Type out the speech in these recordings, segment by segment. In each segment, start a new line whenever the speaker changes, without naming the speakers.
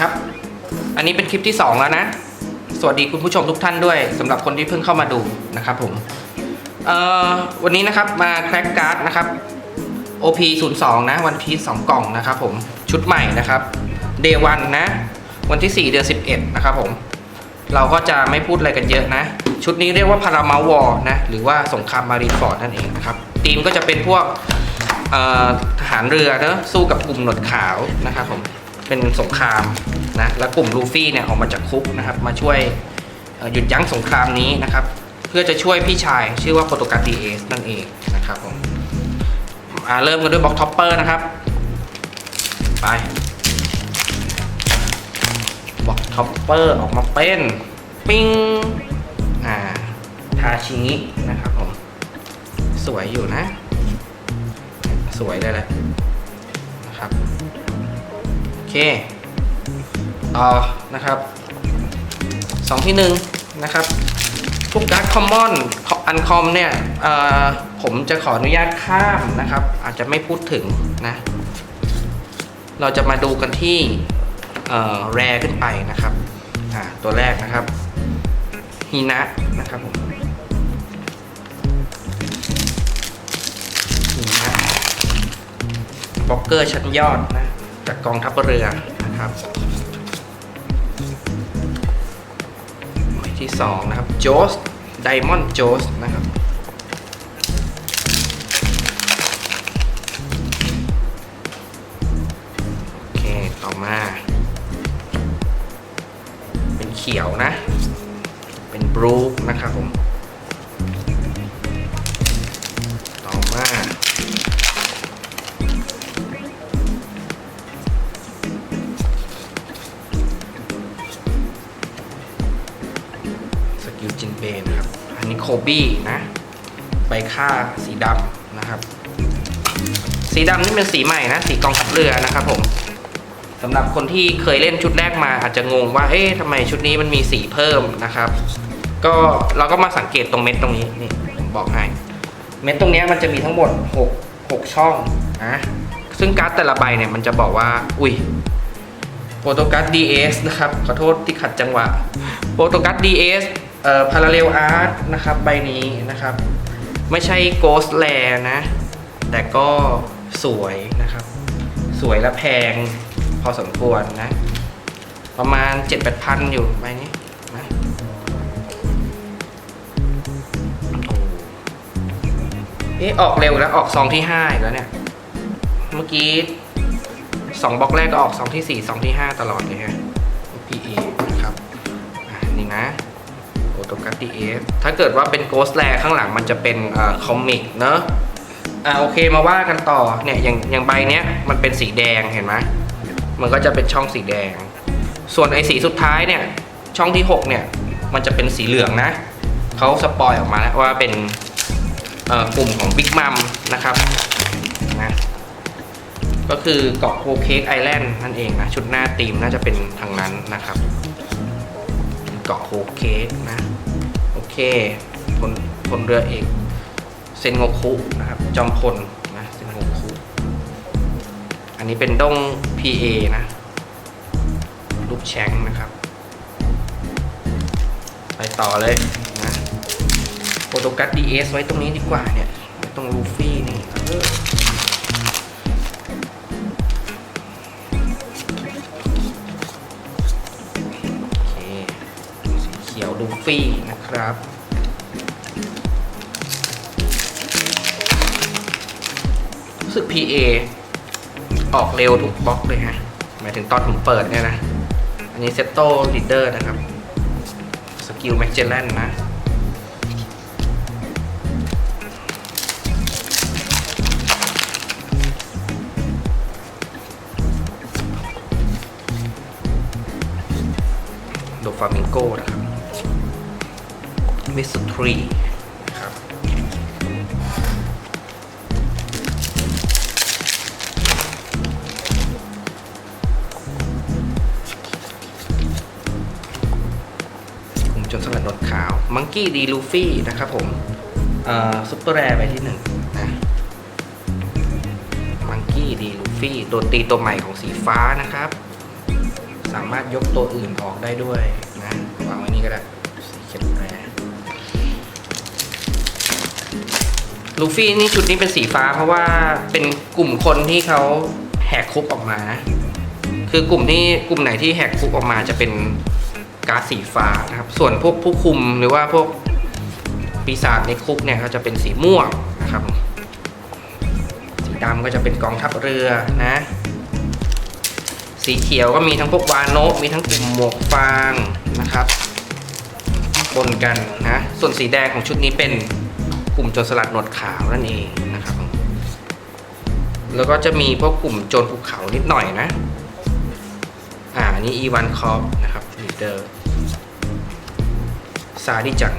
ครับ อันนี้เป็นคลิปที่ 2 แล้วนะ สวัสดีคุณผู้ชมทุกท่านด้วยสำหรับคนที่เพิ่งเข้ามาดูนะครับผมเอ่อวันนี้นะครับมาแคร็กการ์ดนะครับ OP 0 2นะวันพี2กล่องนะครับผมชุดใหม่นะครับ Day 1นนะ วันที่ 4 เดือน 11 นะครับผม เราก็จะไม่พูดอะไรกันเยอะนะ ชุดนี้เรียกว่าพารามาวอร์นะ หรือว่าสงครามมารีนฟอร์ดนั่นเองนะครับทีมก็จะเป็นพวกทหารเรือเนอะสู้กับกลุ่มหนวดขาวนะครับผม เป็นสงครามนะแล้วกลุ่มลูฟี่เนี่ยออกมาจากคุกนะครับ มาช่วยหยุดยั้งสงครามนี้นะครับ เพื่อจะช่วยพี่ชายชื่อว่าโปรโตการดีเอสนั่นเองนะครับผมอ่าเริ่มกันด้วยบล็อกท็อปเปอร์นะครับ ไปบ็อกท็อปเปอร์ออกมาเป็นปิ้งอ่าทาชิงินะครับผม สวยอยู่นะ สวยเลยแหละนะ เค ต่อนะครับสองที่หนึ่งนะครับทุกการ์ดคอมมอนอันคอมเนี่ยผมจะขออนุญาตข้ามนะครับ อาจจะไม่พูดถึงนะ เราจะมาดูกันที่เอ่อแรขึ้นไปนะครับตัวแรกนะครับฮีนะนะครับผมฮีนะบล็อกเกอร์ชั้นยอดนะ จากกองทัพเรือนะครับหมายที่สองนะครับโจสไดมอนด์โจสนะครับโอเคต่อมา เป็นเขียวนะ เป็นบลูนะครับผม บี้นะ ใบค่าสีดำนะครับ สีดำนี่เป็นสีใหม่นะ สีกองทัพเรือนะครับผมสำหรับคนที่เคยเล่นชุดแรกมาอาจจะงงว่า เอ๊ะทำไมชุดนี้มันมีสีเพิ่มนะครับ ก็เราก็มาสังเกตตรงเม็ดตรงนี้นี่ผมบอกให้ เม็ดตรงนี้มันจะมีทั้งหมด 6 6 ช่องนะซึ่งการ์ดแต่ละใบเนี่ยมันจะบอกว่า อุ้ยโปรโตการ์ด DS นะครับ ขอโทษที่ขัดจังหวะโปรโตการ์ด DS เอ่อ Parallel Art นะครับใบนี้นะครับ ไม่ใช่ Ghost l a นะ แต่ก็สวยนะครับ สวยและแพงพอสมควรนะ ประมาณ 7 8พันอยู่ใบนี้นะโอ้เอ๊ะออกเร็วแล้วออกซองที่ 5 อีกแล้วเนี่ย เมื่อกี้สองบล็อกแรกก็ออกซองที่ 4 ซองที่ 5 ตลอดเลยฮะ PA นะครับ อ่านี่นะ โอโตกัตติเอฟถ้าเกิดว่าเป็นโกสแลข้างหลังมันจะเป็นอคอมิกเนอะอ่าโอเคมาว่ากันต่อเนี่ยอย่างอย่างใบเนี้ยมันเป็นสีแดงเห็นไหมมันก็จะเป็นช่องสีแดง ส่วนไอ้สีสุดท้ายเนี่ยช่องที่ 6 เนี่ย มันจะเป็นสีเหลืองนะเขาสปอยออกมาแล้วว่าเป็นกลุ่มของบิ๊กมัมนะครับนะก็คือเกาะโคเค้กไอแลนด์นั่นเองนะ ชุดหน้าตีมน่าจะเป็นทางนั้นนะครับ เกาะโคเค้กนะ โอเคพลพลเรือเอกเซนโงคุนะครับ จอมพลนะเซนโงคุ อันนี้เป็นด้ง PA นะลูกแชงนะครับ ไปต่อเลยนะโปรโตกัส DS ไว้ตรงนี้ดีกว่าเนี่ย ตรงลูฟี่นี่ ฟี่นะครับ รู้สึก PA ออกเร็วทุกบล็อกเลยฮะ หมายถึงตอนผมเปิดเนี่ยนะ อันนี้เซตโต้ลีดเดอร์นะครับ สกิลแมกเจลแลนนะโดฟามิงโกนะครับ มิสทรีนะครับ กลุ่มโจนสลัดนดขาว มังกี้ดีลูฟี่นะครับผมเอ่อซุปเปอร์แรร์ไปที่หนึ่งนะมังกี้ดีลูฟี่ตัวตีตัวใหม่ของสีฟ้านะครับ สามารถยกตัวอื่นออกได้ด้วยนะวางไว้นี่ก็ได้ ลูฟี่นี่ชุดนี้เป็นสีฟ้าเพราะว่าเป็นกลุ่มคนที่เขาแหกคุกออกมา คือกลุ่มที่กลุ่มไหนที่แหกคุกออกมาจะเป็นก๊าซสีฟ้านะครับ ส่วนพวกผู้คุมหรือว่าพวกปีศาจในคุกเนี่ยก็จะเป็นสีม่วงนะครับ สีดำก็จะเป็นกองทัพเรือนะ สีเขียวก็มีทั้งพวกวานโนะมีทั้งกลุ่มหมวกฟางนะครับปนกันนะ ส่วนสีแดงของชุดนี้เป็น กลุ่มโจรสลัดหนวดขาวนั่นเองนะครับ แล้วก็จะมีพวกกลุ่มโจรภูเขานิดหน่อยนะ อ่านี่อีวานคอปนะครับลีเดอร์ซาดิจัง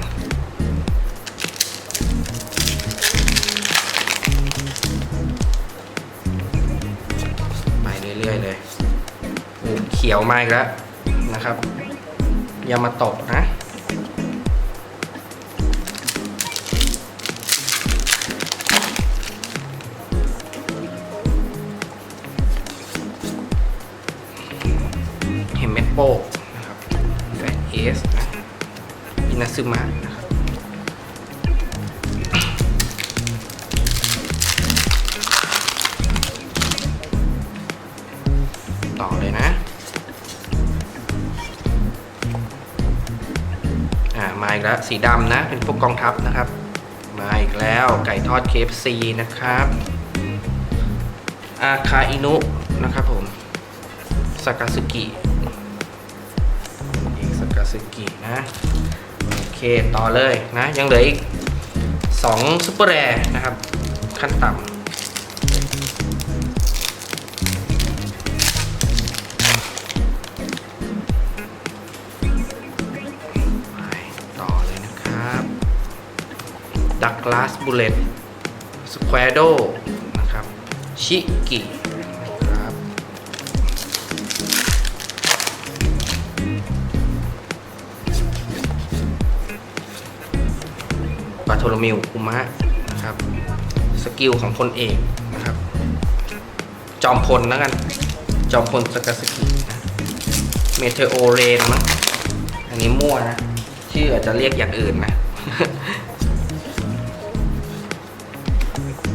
ไปเรื่อย ๆ เลยเขียวมาอีกแล้วนะครับอย่ามาตกนะ โป้นะครับแฟนเอสนะอินาซึมะนะครับต่อเลยนะ อ่า มาอีกแล้ว สีดำนะ เป็นพวกกองทัพนะครับ มาอีกแล้วไก่ทอด KFC นะครับอาคาอินุนะครับผม สากาสึกิาสึกินะโอเคต่อเลยนะยังเหลืออีก2ซุปเปอร์แรนะครับ ขั้นต่ำต่อเลยนะครับดักลาสบูเลตสควอโดนะครับ ชิกิ โทโลมิวคุมะนะครับสกิลของพลเอกนะครับ จอมพลแล้วกัน จอมพลสกาสกินะเมเทโอเรนมั้งอันนี้มั่วนะ ชื่ออาจจะเรียกอย่างอื่นนะ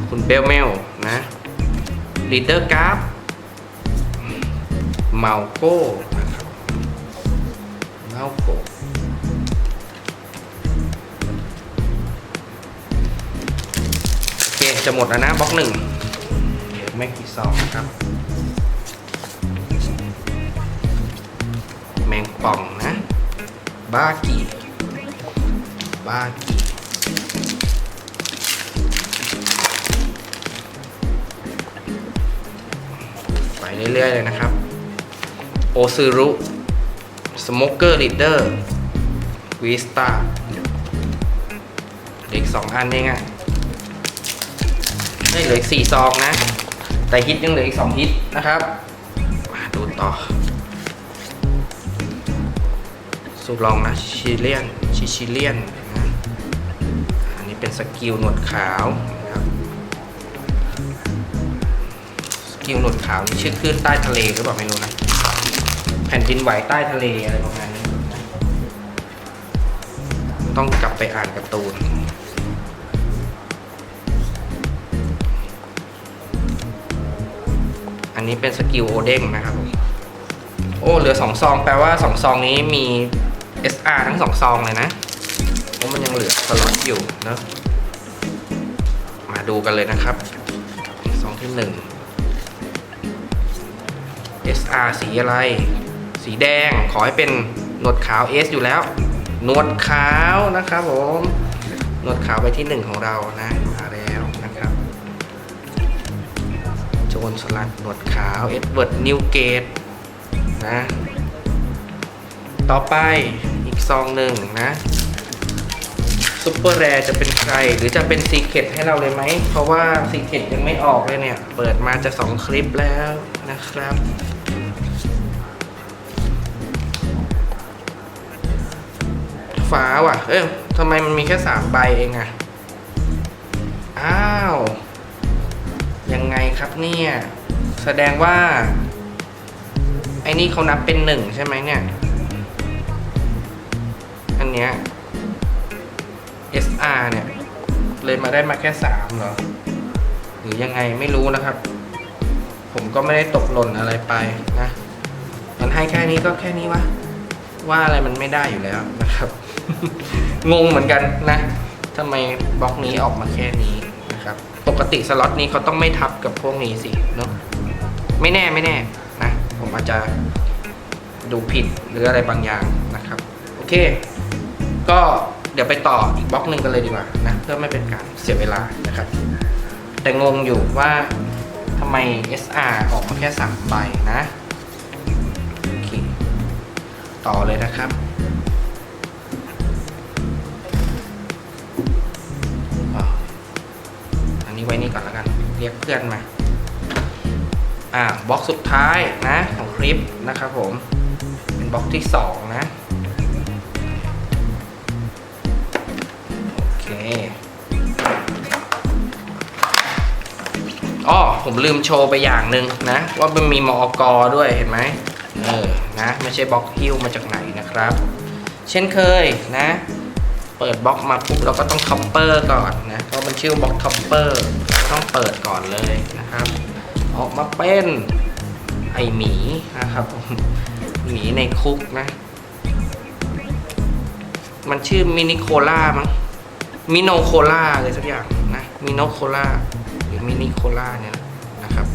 คุณเบลเมลนะลีดเดอร์กราฟเมาโก้นะครับเมาโก จะหมดแล้วนะบล็อกหนึ่งเดี๋ยวไม่กี่ซองนะครับ แมงป่องนะบากิบากิไปเรื่อยๆเลยนะครับ โอซึรุ สโมเกอร์ลีดเดอร์วิสตาอีกสองอันเองอะ ได้เหลืออีกสี่ซองนะ แต่ฮิตยังเหลืออีกสองฮิตนะครับมาดูต่อ สูลองนะชิเลียนชิชิเลียนนะอันนี้เป็นสกิลหนวดขาวนะครับสกิลหนวดขาวนี่ชื่อคลื่นใต้ทะเลหรือเปล่าไม่รู้นะแผ่นดินไหวใต้ทะเลอะไรประมาณนี้นต้องกลับไปอ่านการ์ตูน อันนี้เป็นสกิลโอเด้งนะครับผมโอ้เหลือสองซองแปลว่าสองซองนี้มี SR ทั้งสองซองเลยนะเพราะมันยังเหลือสล็อตอยู่เนะมาดูกันเลยนะครับซองที่หนึ่ง SR สีอะไร สีแดงขอให้เป็นหนวดขาว S อยู่แล้ว หนวดขาวนะครับผม หนวดขาวไปที่หนึ่งของเรานะ นสลัดหนวดขาว เอ็ดเวิร์ดนิวเกตนะ ต่อไปอีกซองหนึ่งนะซุปเปอร์แรจะเป็นใคร หรือจะเป็นซีเค t ให้เราเลยไหม เพราะว่าซีเค t ยังไม่ออกเลยเนี่ย เปิดมาจะสองคลิปแล้วนะครับฟ้าว่ะ เอ้ยทำไมมันมีแค่สามใบเองอะอ้าว ยังไงครับเนี่ย แสดงว่า ไอ้นี่เขานับเป็นหนึ่งใช่ไหมเนี่ย อันเนี้ย SR เนี่ย เลยมาได้มาแค่สามเหรอ หรือยังไงไม่รู้นะครับ ผมก็ไม่ได้ตกหล่นอะไรไปนะมันให้แค่นี้ก็แค่นี้วะ ว่าอะไรมันไม่ได้อยู่แล้วนะครับ งงเหมือนกันนะทำไมบล็อกนี้ออกมาแค่นี้นะครับ ปกติสล็อตนี้เขาต้องไม่ทับกับพวกนี้สิเนาะไม่แน่ไม่แน่นะ ผมอาจจะดูผิดหรืออะไรบางอย่างนะครับ โอเค ก็เดี๋ยวไปต่ออีกบล็อกหนึ่งกันเลยดีกว่านะ เพื่อไม่เป็นการเสียเวลานะครับ แต่งงอยู่ว่าทำไม SR ออกมาแค่3ใบนะ โอเค ต่อเลยนะครับ ไว้นี่ก่อนแล้วกัน เรียกเพื่อนมา อ่าบล็อกสุดท้ายนะของคลิปนะครับผม เป็นบล็อกที่ 2 นะโอเคอ้อผมลืมโชว์ไปอย่างหนึ่งนะ ว่ามันมีมอกอด้วยเห็นไหมเออนะ ไม่ใช่บล็อกฮิ้วมาจากไหนนะครับ เช่นเคยนะ เปิดบล็อกมาปุ๊บเราก็ต้องท็อปเปอร์ก่อนนะเพราะมันชื่อบล็อกท็อปเปอร์ต้องเปิดก่อนเลยนะครับ ออกมาเป็นไอหมีนะครับหมีในคุกนะ มันชื่อมินิโคล่ามั้งมิโนโคล่าเลยสักอย่างนะมิโนโคล่าหรือมินิโคล่าเนี่ยนะครับ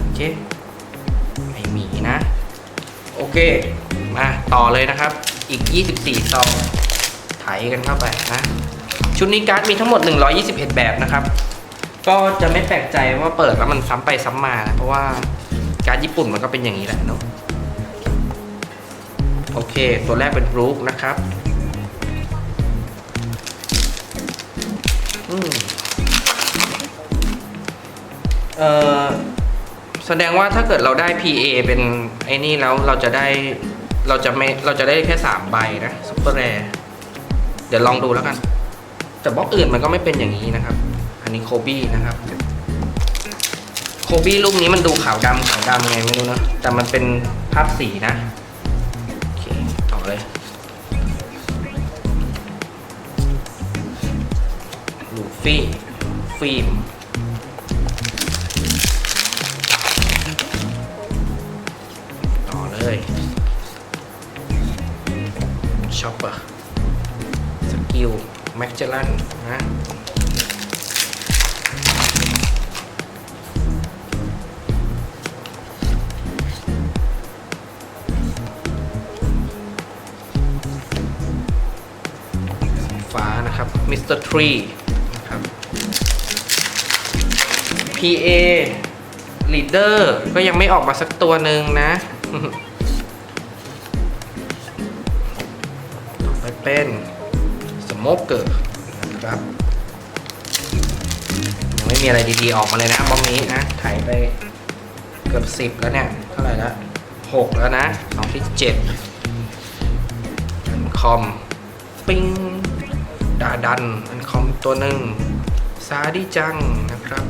โอเคไอหมีนะ โอเค มาต่อเลยนะครับ อีก 24ซอง ไถกันเข้าไปนะ ชุดนี้การ์ดมีทั้งหมด 121 แบบนะครับ ก็จะไม่แปลกใจว่าเปิดแล้วมันซ้ำไปซ้ำมานะเพราะว่าการ์ดญี่ปุ่นมันก็เป็นอย่างนี้แหละเนาะโอเค ตัวแรกเป็นบรูคนะครับอเออแสดงว่าถ้าเกิดเราได้ PA เป็นไอ้นี่แล้วเราจะได้เราจะไม่เราจะได้แค่สามใบนะซุปเปอร์แรร์ เดี๋ยวลองดูแล้วกัน แต่บล็อกอื่นมันก็ไม่เป็นอย่างนี้นะครับ อันนี้โคบี้นะครับ โคบี้ลูกนี้มันดูขาวดำขาวดำไงไม่รู้เนะ แต่มันเป็นภาพสีนะ โอเคต่อเลยลูฟี่ฟิล์มต่อเลยช็อปเปอร์ แมกเจลันนะฟ้านะครับมิสเตอร์ทรีนะครับ PA Leader ก็ยังไม่ออกมาสักตัวหนึ่งนะ ต่อไปเป็น โมกเกอร์นะครับยังไม่มีอะไรดีๆออกมาเลยนะบล็อกนี้นะถ่ายไปเกือบสิบแล้วเนี่ย เท่าไหร่ละหกแล้วนะสองที่เจ็ดคอม ปิ้งดาดันอันคอมตัวหนึ่งซาดิจังนะครับ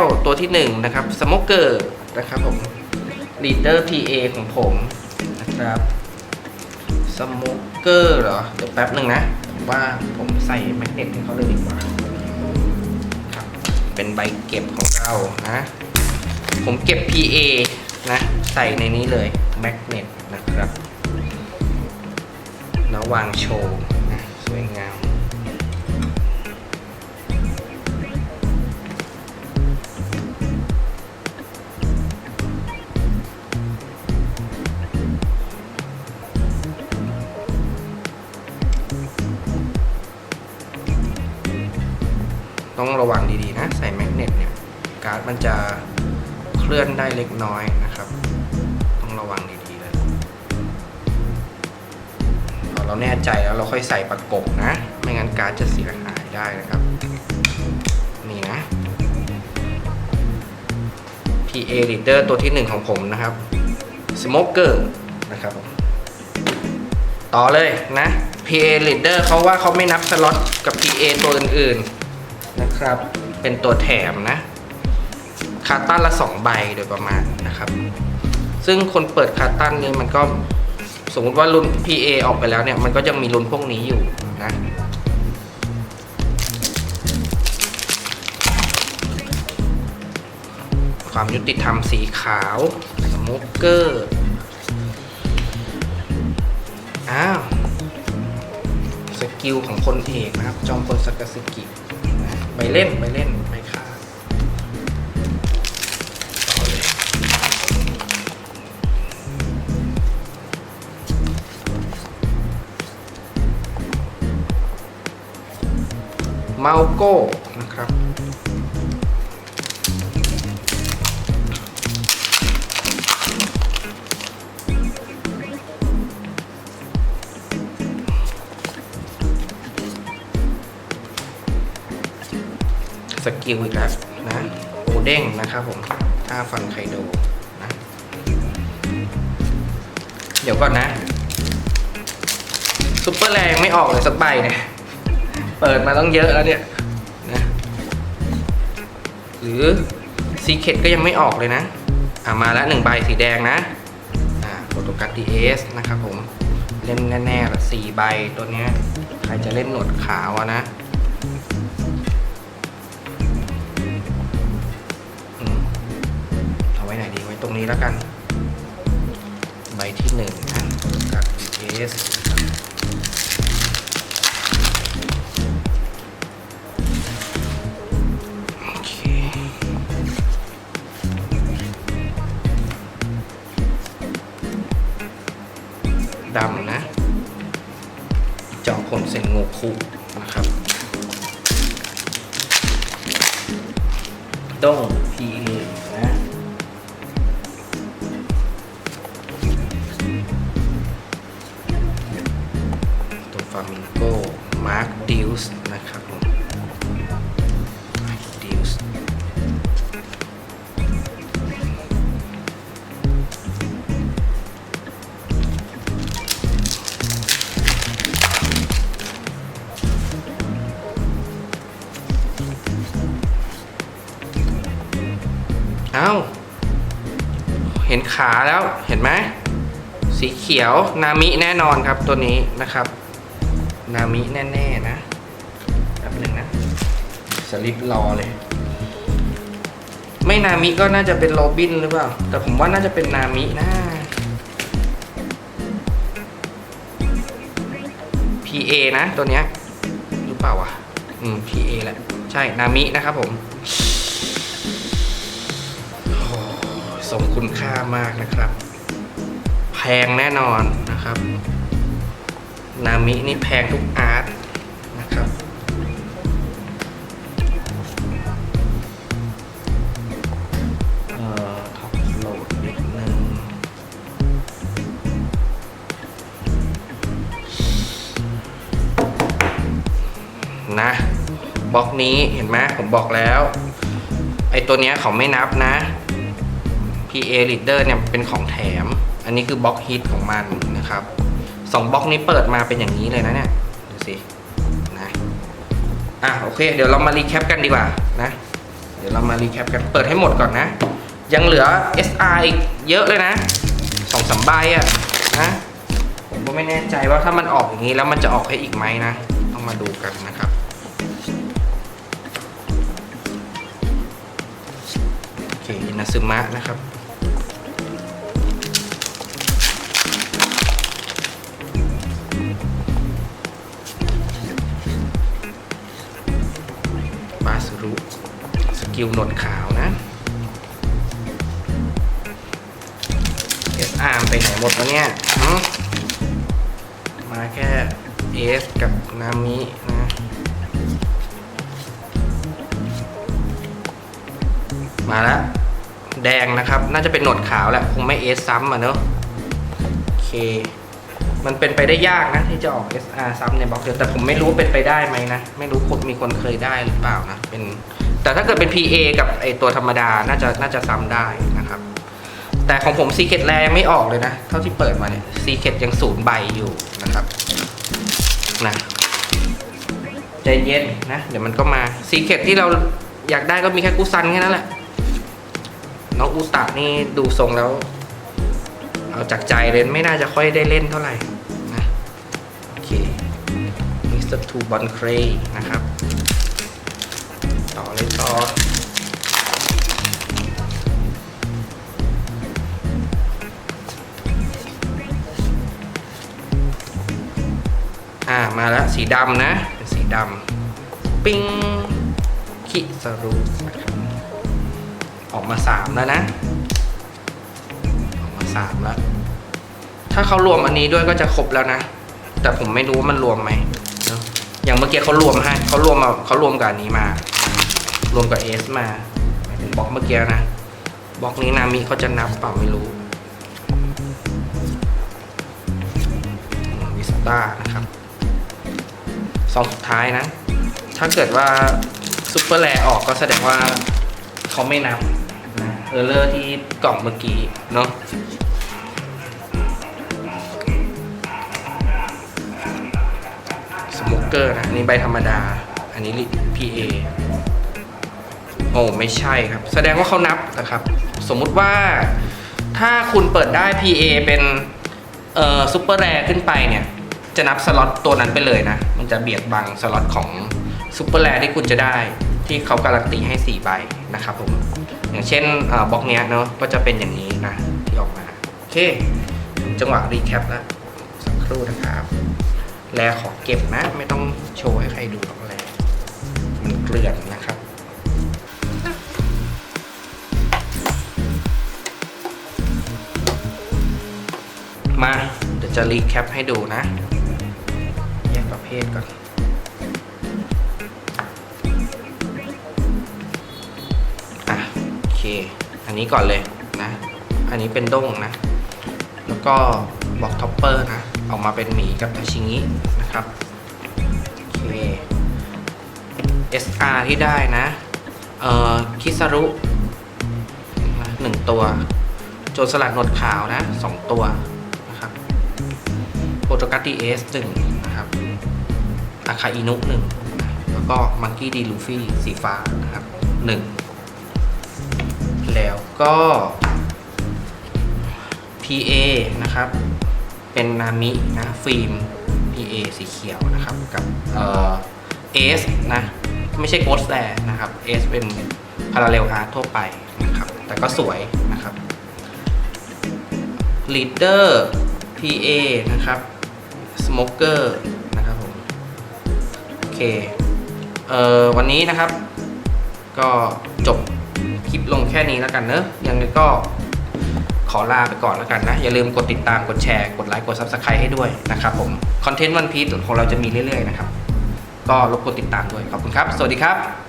วตัวที่หนึ่งนะครับสโมเกอร์นะครับผมลีดเดอร์ PA ของผมนะครับสโมเกอร์เหรอ เดี๋ยวแป๊บหนึ่งนะผมว่าผมใส่แมกเนตให้เขาเลยดีกว่าครับเป็นใบเก็บของเรานะ ผมเก็บ PA นะใส่ในนี้เลยแมกเนตนะครับแล้ววางโชว์นะสวยงาม ต้องระวังดีๆนะ ใส่แมกเนตเนี่ยการ์ดมันจะเคลื่อนได้เล็กน้อยนะครับ ต้องระวังดีๆเลยพอเราแน่ใจแล้วเราค่อยใส่ประกบนะ ไม่งั้นการ์ดจะเสียหายได้นะครับ นี่นะ PA Reader ตัวที่หนึ่งของผมนะครับ Smoker นะครับต่อเลยนะ PA Reader เขาว่าเขาไม่นับสล็อตกับ PA ตัวอื่นๆ นะครับ เป็นตัวแถมนะคาตันละ 2 ใบโดยประมาณนะครับ ซึ่งคนเปิดคาตันนี่มันก็สมมติว่ารุ่น PA ออกไปแล้วเนี่ย มันก็ยังมีรุ่นพวกนี้อยู่นะความยุติธรรมสีขาวสโมกเกอร์ อ้าว สกิลของคนเอกนะครับ จอมพลสกาสึกินะ ไม่เล่นไม่เล่นไปขาต่อเลยเมาโก้ สกิลอีกแล้วนะโอเด้งนะครับผมท่าฟันไคโดนะเดี๋ยวก่อนนะซุปเปอร์แรงไม่ออกเลยสักใบเนี่ยเปิดมาต้องเยอะแล้วเนี่ยนะหรือซีเคดก็ยังไม่ออกเลยนะอ่ามาแล้วหนึ่งใบสีแดงนะอ่าโปรโตกัสดีเอสนะครับผมเล่นแน่ๆละสี่ใบตัวเนี้ยใครจะเล่นหนวดขาวนะ นี้แล้วกัน ใบที่หนึ่งกับ ES โอเคดำนะ จอมพลเซนโงคุ เอ้า เห็นขาแล้วเห็นไหม สีเขียวนามิแน่นอนครับตัวนี้นะครับ นามิแน่ๆนะแป๊บหนึ่งนะสลิปรอเลย ไม่นามิก็น่าจะเป็นโรบินหรือเปล่า แต่ผมว่าน่าจะเป็นนามินะ PA นะตัวเนี้ยหรือเปล่าวะอืม PA แหละ ใช่ นามินะครับผม คุณค่ามากนะครับ แพงแน่นอนนะครับ นามินี่แพงทุกอาร์ตนะครับเอ่อท็อปโหลดนิดนึงนะบล็อกนี้เห็นไหมผมบอกแล้ว ไอตัวเนี้ยเขาไม่นับนะ PA Reader เนี่ยเป็นของแถม อันนี้คือบล็อกฮิตของมันนะครับสองบล็อกนี้เปิดมาเป็นอย่างนี้เลยนะเนี่ย ดูสิ นะ อะโอเค เดี๋ยวเรามารีแคปกันดีกว่านะ เดี๋ยวเรามารีแคปกัน เปิดให้หมดก่อนนะ ยังเหลือ SR อีกเยอะเลยนะสองสามใบอะนะผมก็ไม่แน่ใจว่าถ้ามันออกอย่างนี้แล้วมันจะออกให้อีกไหมนะ ต้องมาดูกันนะครับโอเคอินาซึมะนะครับ กิลหนวดขาวนะ S อาร์มไปไหนหมดแล้วเนี่ยมาแค่ S กับนามินะมาแล้ว แดงนะครับ น่าจะเป็นหนวดขาวแหละ คงไม่เอสซ้ำอะเนอะโอเค มันเป็นไปได้ยากนะ ที่จะออก SR ซ้ำในบล็อกเดียวแต่ผมไม่รู้เป็นไปได้ไหมนะ ไม่รู้คนมีคนเคยได้หรือเปล่านะ เป็น แต่ถ้าเกิดเป็น PA กับไอตัวธรรมดา น่าจะน่าจะซ้ำได้นะครับ แต่ของผมซีเคดแรยังไม่ออกเลยนะ เท่าที่เปิดมาเนี่ยซีเคดยังศูนย์ใบอยู่นะครับนะใจเย็นนะ เดี๋ยวมันก็มาซีเคดที่เราอยากได้ก็มีแค่กูซันแค่นั้นแหละ น้องอูตะนี่ดูทรงแล้ว เอาจากใจเลยไม่น่าจะค่อยได้เล่นเท่าไหร่นะโอเคมิสเตอร์ทูบอลเครนะครับ ต่อเลยต่ออ่ามาแล้วสีดำนะเป็นสีดำปิ้งคิสรุนะครับออกมาสามแล้วนะ ออกมาสามแล้ว ถ้าเขารวมอันนี้ด้วยก็จะครบแล้วนะ แต่ผมไม่รู้ว่ามันรวมไหมอะอย่างเมื่อกี้เขารวมให้เขารวมมาเขารวมกับอันนี้มา รวมกับเอสมาหมายถึงบล็อกเมื่อกี้นะบล็อกนี้นามิเขาจะนับเปล่าไม่รู้วิสต้านะครับซองสุดท้ายนะ ถ้าเกิดว่าซุปเปอร์แรออกก็แสดงว่าเขาไม่นับเออร์เลอร์ที่กล่องเมื่อกี้เนาะสมุกเกอร์นะนนี้ใบธรรมดา อันนี้ PA โอ้ไม่ใช่ครับ แสดงว่าเขานับนะครับ สมมุติว่าถ้าคุณเปิดได้ PA เป็นเอ่อซูเปอร์แรขึ้นไปเนี่ย จะนับสล็อตตัวนั้นไปเลยนะ มันจะเบียดบังสล็อตของซูเปอร์แรที่คุณจะได้ที่เขาการันตีให้ 4 ใบนะครับผม อย่างเช่นบล็อกเนี้ยเนาะก็จะเป็นอย่างนี้นะ ที่ออกมา โอเค จังหวะรีแคปแล้วสักครู่นะครับ แลขอเก็บนะ ไม่ต้องโชว์ให้ใครดูหรอกแลมันเกลื่อนนะ มาเดี๋ยวจะรีแคปให้ดูนะแยกประเภทก่อนอะโอเค อันนี้ก่อนเลยนะ อันนี้เป็นด้งนะ แล้วก็บอกท็อปเปอร์นะ ออกมาเป็นหมีกับทาชิงินะครับโอเค SR ที่ได้นะ เอ่อ คิซารุหนึ่งตัว โจรสลัดหนวดขาวนะสองตัว โปรโตกัตติเอสหนึ่งนะครับอาคาอินุหนึ่งแล้วก็มังกี้ดีลูฟี่สีฟ้านะครับหนึ่งแล้วก็ PA นะครับ เป็นนามินะฟิล์ม PA สีเขียวนะครับ กับเอ่อ S นะ ไม่ใช่โกสแ r นะครับ S เป็นพาราเรลอาร์ทั่วไปนะครับ แต่ก็สวยนะครับ Leader PA นะครับ Smoker นะครับผมโอเคเอ่อวันนี้นะครับ ก็จบคลิปลงแค่นี้แล้วกันเนอะยังไงก็ขอลาไปก่อนแล้วกันนะ อย่าลืมกดติดตามกดแชร์ กดไลค์กด Subscribe ให้ด้วยนะครับผม คอนเทนต์วันพี e ของเราจะมีเรื่อยๆนะครับ ก็รบกวนติดตามด้วย ขอบคุณครับ สวัสดีครับ